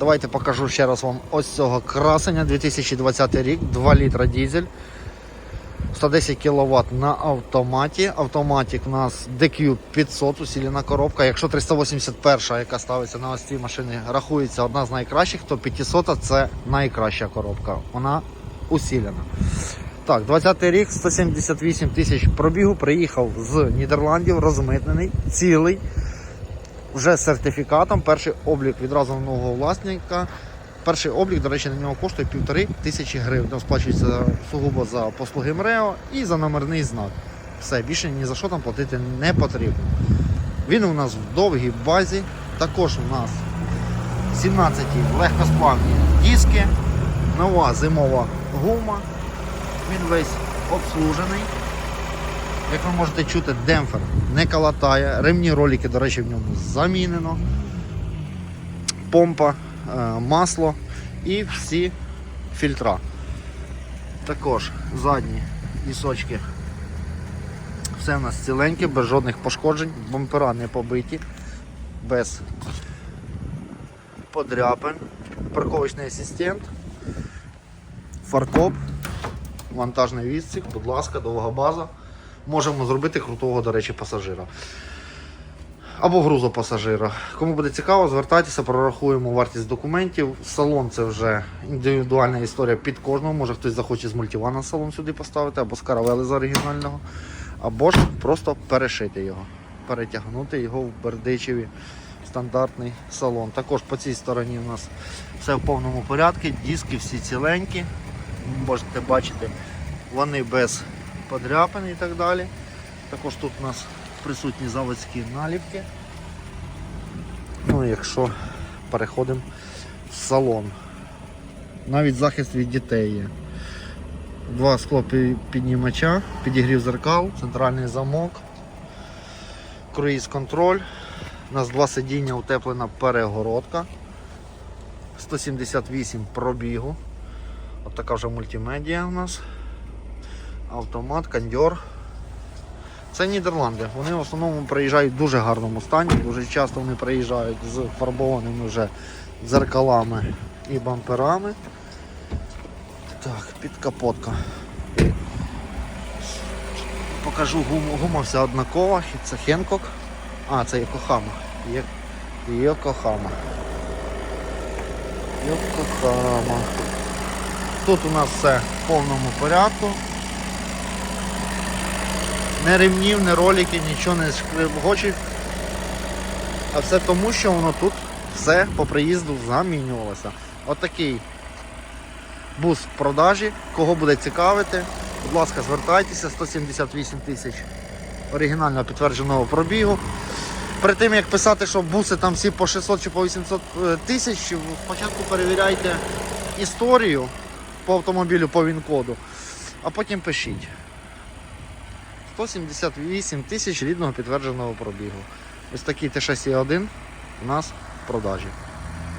Давайте покажу ще раз вам ось цього красення 2020 рік, 2 літра дізель. 110 кВт на автоматі. Автоматик у нас DQ 500, усилена коробка. Якщо 381, яка ставиться на ось ці машини, рахується одна з найкращих, то 500 це найкраща коробка. Вона усилена. Так, 20 й рік, 178 тисяч пробігу. Приїхав з Нідерландів, розмитнений, цілий. Вже з сертифікатом. Перший облік відразу нового власника. Перший облік, до речі, на нього коштує півтори тисячі гривень. Сплачується сугубо за послуги МРЕО і за номерний знак. Все, більше ні за що там платити не потрібно. Він у нас в довгій базі. Також у нас 17 легкосплавні диски, нова зимова гума. Він весь обслужений. Як ви можете чути, демпфер не калатає. Ремні ролики, до речі, в ньому замінено. Помпа, е, масло і всі фільтра. Також задні вісочки. Все в нас ціленьке, без жодних пошкоджень, бампера не побиті, без подряпин, парковочний асистент, фаркоп, вантажний відсік, будь ласка, довга база. Можемо зробити крутого, до речі, пасажира. Або грузопасажира. Кому буде цікаво, звертайтеся, прорахуємо вартість документів. Салон це вже індивідуальна історія під кожного. Може хтось захоче з мультивана салон сюди поставити, або з каравели з оригінального, або ж просто перешити його, перетягнути його в Бердичеві. Стандартний салон. Також по цій стороні у нас все в повному порядку, диски всі ціленькі. Можете бачити, вони без подряпин і так далі. Також тут у нас присутні заводські наліпки. Ну, якщо переходимо в салон. Навіть захист від дітей є. Два скло піднімача, підігрів зеркал, центральний замок, круїз контроль. У нас два сидіння, утеплена перегородка. 178 пробігу. От така вже мультимедіа у нас. Автомат, кондьор. Це Нідерланди. Вони в основному приїжджають в дуже гарному стані. Дуже часто вони приїжджають з фарбованими вже дзеркалами і бамперами. Так, підкапотка. Покажу гуму. Гума вся однакова, це Хенкок. А, це Йокохама. Є... Йокохама. Йокохама. Тут у нас все в повному порядку. Не ремнів, не ролики, нічого не шкребгочить. А все тому, що воно тут все по приїзду замінювалося. Отакий бус в продажі. Кого буде цікавити, будь ласка, звертайтеся, 178 тисяч оригінального підтвердженого пробігу. Перед тим як писати, що буси там всі по 600 чи по 800 тисяч, спочатку перевіряйте історію по автомобілю по ВІН-коду, а потім пишіть. 178 тисяч рідного підтвердженого пробігу. Ось такий Т6Е1 у нас в продажі.